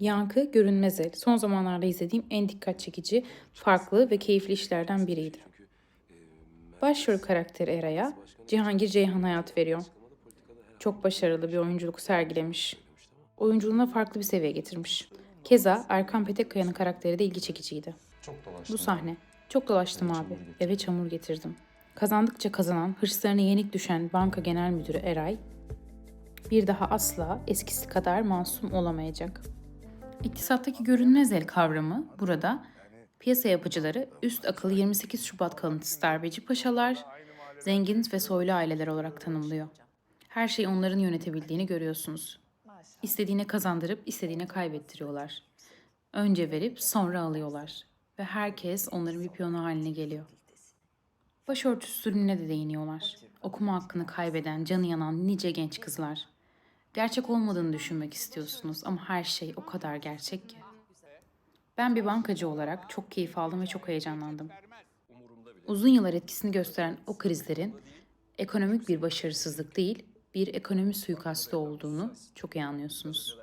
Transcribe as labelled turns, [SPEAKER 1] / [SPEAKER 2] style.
[SPEAKER 1] Yankı Görünmez El. Son zamanlarda izlediğim en dikkat çekici, farklı ve keyifli işlerden biriydi. Başrol karakteri Eray'a Cihangir Ceyhan hayat veriyor. Çok başarılı bir oyunculuk sergilemiş. Oyunculuğuna farklı bir seviye getirmiş. Keza Erkan Petekkaya'nın karakteri de ilgi çekiciydi. Bu sahne. Çok dolaştım abi. Eve çamur getirdim. Kazandıkça kazanan, hırslarına yenik düşen banka genel müdürü Eray, bir daha asla eskisi kadar masum olamayacak. İktisattaki görünmez el kavramı burada piyasa yapıcıları üst akıl 28 Şubat kalıntısı darbeci paşalar, zengin ve soylu aileler olarak tanımlıyor. Her şeyi onların yönetebildiğini görüyorsunuz. İstediğine kazandırıp istediğine kaybettiriyorlar. Önce verip sonra alıyorlar. Ve herkes onların bir piyonu haline geliyor. Başörtüsü zulmüne de değiniyorlar. Okuma hakkını kaybeden, canı yanan nice genç kızlar. Gerçek olmadığını düşünmek istiyorsunuz ama her şey o kadar gerçek ki. Ben bir bankacı olarak çok keyif aldım ve çok heyecanlandım. Uzun yıllar etkisini gösteren o krizlerin ekonomik bir başarısızlık değil, bir ekonomi suikastı olduğunu çok iyi anlıyorsunuz.